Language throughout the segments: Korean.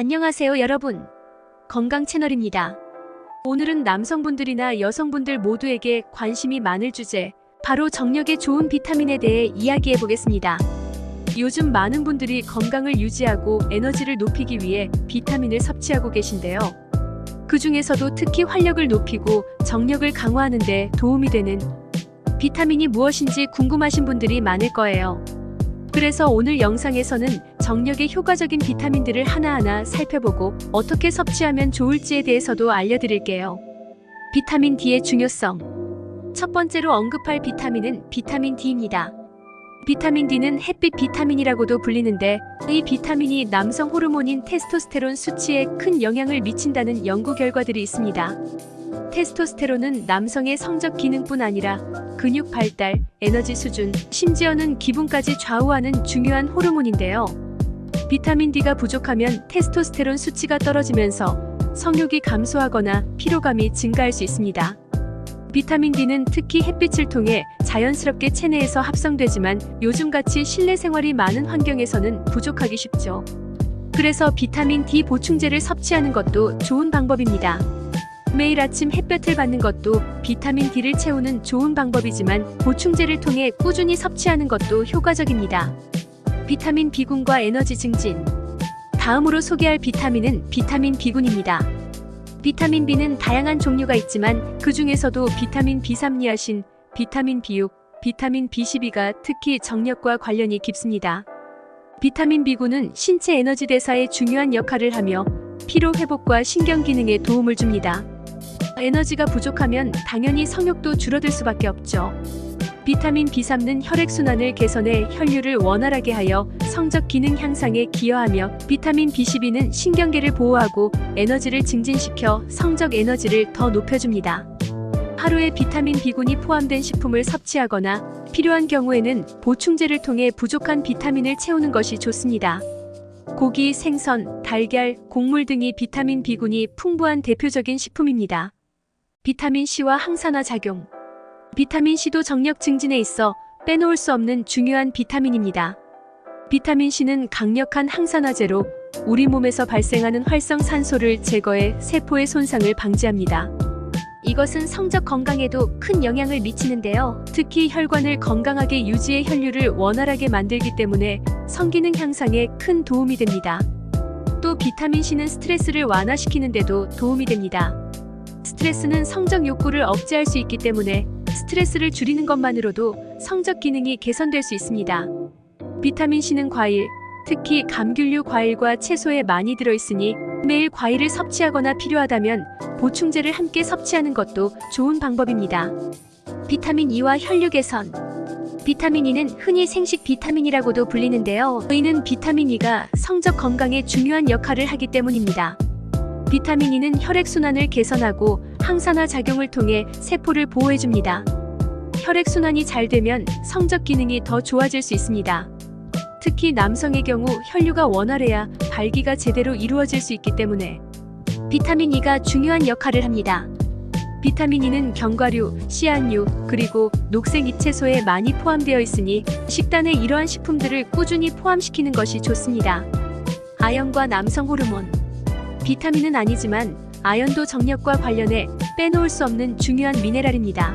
안녕하세요, 여러분. 건강 채널입니다. 오늘은 남성분들이나 여성분들 모두에게 관심이 많을 주제, 바로 정력에 좋은 비타민에 대해 이야기해 보겠습니다. 요즘 많은 분들이 건강을 유지하고 에너지를 높이기 위해 비타민을 섭취하고 계신데요. 그 중에서도 특히 활력을 높이고 정력을 강화하는 데 도움이 되는 비타민이 무엇인지 궁금하신 분들이 많을 거예요. 그래서 오늘 영상에서는 정력에 효과적인 비타민들을 하나하나 살펴보고 어떻게 섭취하면 좋을지에 대해서도 알려드릴게요. 비타민 D의 중요성. 첫 번째로 언급할 비타민은 비타민 D입니다. 비타민 D는 햇빛 비타민이라고도 불리는데 이 비타민이 남성 호르몬인 테스토스테론 수치에 큰 영향을 미친다는 연구 결과들이 있습니다. 테스토스테론은 남성의 성적 기능뿐 아니라 근육 발달, 에너지 수준, 심지어는 기분까지 좌우하는 중요한 호르몬인데요. 비타민 D가 부족하면 테스토스테론 수치가 떨어지면서 성욕이 감소하거나 피로감이 증가할 수 있습니다. 비타민 D는 특히 햇빛을 통해 자연스럽게 체내에서 합성되지만 요즘같이 실내 생활이 많은 환경에서는 부족하기 쉽죠. 그래서 비타민 D 보충제를 섭취하는 것도 좋은 방법입니다. 매일 아침 햇볕을 받는 것도 비타민 D를 채우는 좋은 방법이지만 보충제를 통해 꾸준히 섭취하는 것도 효과적입니다. 비타민 B군과 에너지 증진. 다음으로 소개할 비타민은 비타민 B군입니다. 비타민 B는 다양한 종류가 있지만 그 중에서도 비타민 B3 니아신, 비타민 B6, 비타민 B12가 특히 정력과 관련이 깊습니다. 비타민 B군은 신체 에너지 대사에 중요한 역할을 하며 피로 회복과 신경 기능에 도움을 줍니다. 에너지가 부족하면 당연히 성욕도 줄어들 수밖에 없죠. 비타민 B3는 혈액순환을 개선해 혈류를 원활하게 하여 성적 기능 향상에 기여하며 비타민 B12는 신경계를 보호하고 에너지를 증진시켜 성적 에너지를 더 높여줍니다. 하루에 비타민 B군이 포함된 식품을 섭취하거나 필요한 경우에는 보충제를 통해 부족한 비타민을 채우는 것이 좋습니다. 고기, 생선, 달걀, 곡물 등이 비타민 B군이 풍부한 대표적인 식품입니다. 비타민 C와 항산화 작용. 비타민 C도 정력 증진에 있어 빼놓을 수 없는 중요한 비타민입니다. 비타민 C는 강력한 항산화제로 우리 몸에서 발생하는 활성산소를 제거해 세포의 손상을 방지합니다. 이것은 성적 건강에도 큰 영향을 미치는데요. 특히 혈관을 건강하게 유지해 혈류를 원활하게 만들기 때문에 성기능 향상에 큰 도움이 됩니다. 또 비타민 C는 스트레스를 완화시키는데도 도움이 됩니다. 스트레스는 성적 욕구를 억제할 수 있기 때문에 스트레스를 줄이는 것만으로도 성적 기능이 개선될 수 있습니다. 비타민 C는 과일, 특히 감귤류 과일과 채소에 많이 들어있으니 매일 과일을 섭취하거나 필요하다면 보충제를 함께 섭취하는 것도 좋은 방법입니다. 비타민 E와 혈류 개선. 비타민 E는 흔히 생식 비타민이라고도 불리는데요. 이는 비타민 E가 성적 건강에 중요한 역할을 하기 때문입니다. 비타민 E는 혈액순환을 개선하고 항산화 작용을 통해 세포를 보호해줍니다. 혈액순환이 잘 되면 성적 기능이 더 좋아질 수 있습니다. 특히 남성의 경우 혈류가 원활해야 발기가 제대로 이루어질 수 있기 때문에 비타민 E가 중요한 역할을 합니다. 비타민 E는 견과류, 씨앗류, 그리고 녹색 잎채소에 많이 포함되어 있으니 식단에 이러한 식품들을 꾸준히 포함시키는 것이 좋습니다. 아연과 남성 호르몬. 비타민은 아니지만 아연도 정력과 관련해 빼놓을 수 없는 중요한 미네랄입니다.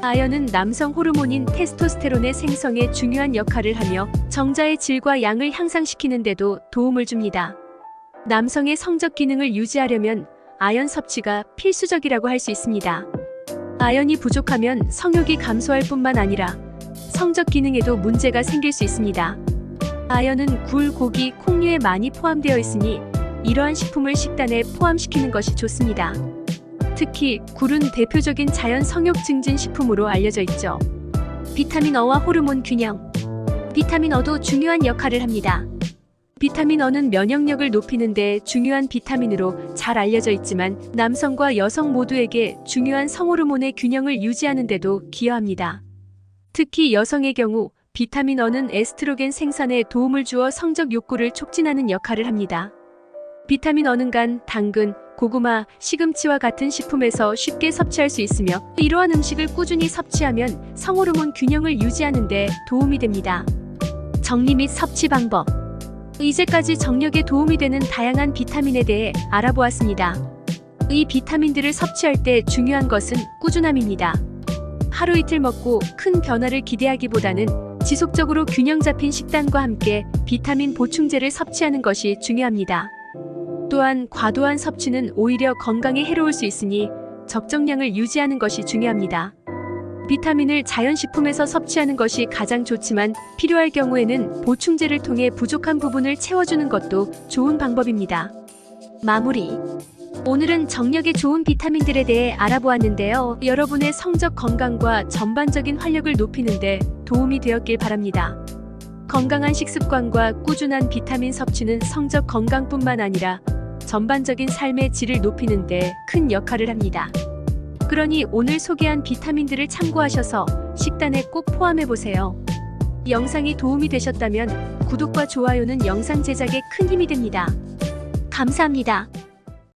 아연은 남성 호르몬인 테스토스테론의 생성에 중요한 역할을 하며 정자의 질과 양을 향상시키는 데도 도움을 줍니다. 남성의 성적 기능을 유지하려면 아연 섭취가 필수적이라고 할 수 있습니다. 아연이 부족하면 성욕이 감소할 뿐만 아니라 성적 기능에도 문제가 생길 수 있습니다. 아연은 굴, 고기, 콩류에 많이 포함되어 있으니 이러한 식품을 식단에 포함시키는 것이 좋습니다. 특히 굴은 대표적인 자연 성욕 증진 식품으로 알려져 있죠. 비타민 어와 호르몬 균형. 비타민 어도 중요한 역할을 합니다. 비타민 어는 면역력을 높이는 데 중요한 비타민으로 잘 알려져 있지만 남성과 여성 모두에게 중요한 성호르몬의 균형을 유지하는 데도 기여합니다. 특히 여성의 경우 비타민 어는 에스트로겐 생산에 도움을 주어 성적 욕구를 촉진하는 역할을 합니다. 비타민 어는 간, 당근, 고구마, 시금치와 같은 식품에서 쉽게 섭취할 수 있으며 이러한 음식을 꾸준히 섭취하면 성호르몬 균형을 유지하는 데 도움이 됩니다. 정리 및 섭취 방법 이제까지 정력에 도움이 되는 다양한 비타민에 대해 알아보았습니다. 이 비타민들을 섭취할 때 중요한 것은 꾸준함입니다. 하루 이틀 먹고 큰 변화를 기대하기보다는 지속적으로 균형 잡힌 식단과 함께 비타민 보충제를 섭취하는 것이 중요합니다. 또한 과도한 섭취는 오히려 건강에 해로울 수 있으니 적정량을 유지하는 것이 중요합니다. 비타민을 자연식품에서 섭취하는 것이 가장 좋지만 필요할 경우에는 보충제를 통해 부족한 부분을 채워주는 것도 좋은 방법입니다. 마무리. 오늘은 정력에 좋은 비타민들에 대해 알아보았는데요. 여러분의 성적 건강과 전반적인 활력을 높이는데 도움이 되었길 바랍니다. 건강한 식습관과 꾸준한 비타민 섭취는 성적 건강뿐만 아니라 전반적인 삶의 질을 높이는데 큰 역할을 합니다. 그러니 오늘 소개한 비타민들을 참고하셔서 식단에 꼭 포함해 보세요. 영상이 도움이 되셨다면 구독과 좋아요는 영상 제작에 큰 힘이 됩니다. 감사합니다.